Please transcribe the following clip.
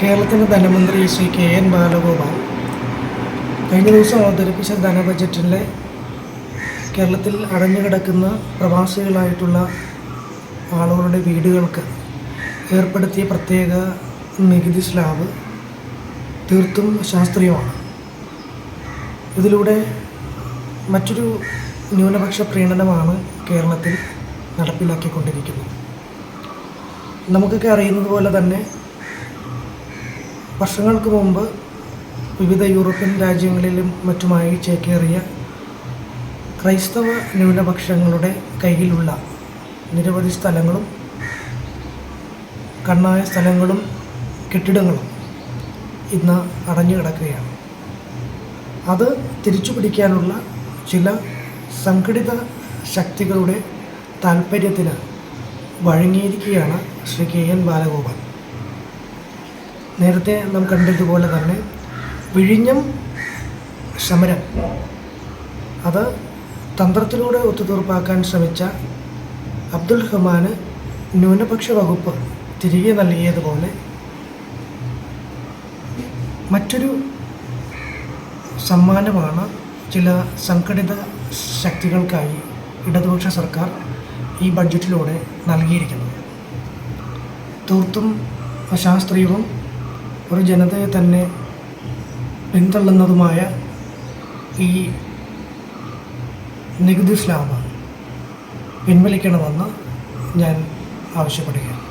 കേരളത്തിന്റെ ധനമന്ത്രി Shri K N Balagopal കഴിഞ്ഞ ദിവസം അവതരിപ്പിച്ച ധനബജറ്റിലെ കേരളത്തിൽ അടഞ്ഞുകിടക്കുന്ന പ്രവാസികളായിട്ടുള്ള ആളുകളുടെ വീടുകൾക്ക് ഏർപ്പെടുത്തിയ പ്രത്യേക നികുതി സ്ലാബ് തീർത്തും ശാസ്ത്രീയമാണ്. ഇതിലൂടെ മറ്റൊരു ന്യൂനപക്ഷ പ്രീണനമാണ് കേരളത്തിൽ നടപ്പിലാക്കിക്കൊണ്ടിരിക്കുന്നത്. നമുക്കൊക്കെ അറിയുന്നത് പോലെ തന്നെ വർഷങ്ങൾക്ക് മുമ്പ് വിവിധ യൂറോപ്യൻ രാജ്യങ്ങളിലും മറ്റുമായി ചേക്കേറിയ ക്രൈസ്തവ ന്യൂനപക്ഷങ്ങളുടെ കയ്യിലുള്ള നിരവധി സ്ഥലങ്ങളും കണ്ണായ സ്ഥലങ്ങളും കെട്ടിടങ്ങളും ഇന്ന് അടഞ്ഞു കിടക്കുകയാണ്. അത് തിരിച്ചു പിടിക്കാനുള്ള ചില സംഘടിത ശക്തികളുടെ താല്പര്യത്തിന് വഴങ്ങിയിരിക്കുകയാണ് ശ്രീ കെ എൻ ബാലഗോപാൽ. നേരത്തെ നാം കണ്ടതുപോലെ തന്നെ വിഴിഞ്ഞം സമരം. അത് തന്ത്രത്തിലൂടെ ഒത്തുതീർപ്പാക്കാൻ ശ്രമിച്ച അബ്ദുൽ ഹമാന് ന്യൂനപക്ഷ വകുപ്പ് തിരികെ നൽകിയതുപോലെ മറ്റൊരു സമ്മാനമാണ് ചില സംഘടിത ശക്തികൾക്കായി ഇടതുപക്ഷ സർക്കാർ ഈ ബഡ്ജറ്റിലൂടെ നൽകിയിരിക്കുന്നത്. തീർത്തും അശാസ്ത്രീയവും ഒരു ജനതയെ തന്നെ പിന്തള്ളുന്നതുമായ ഈ നികുതി സ്ലാബ് പിൻവലിക്കണമെന്ന് ഞാൻ ആവശ്യപ്പെടുകയാണ്.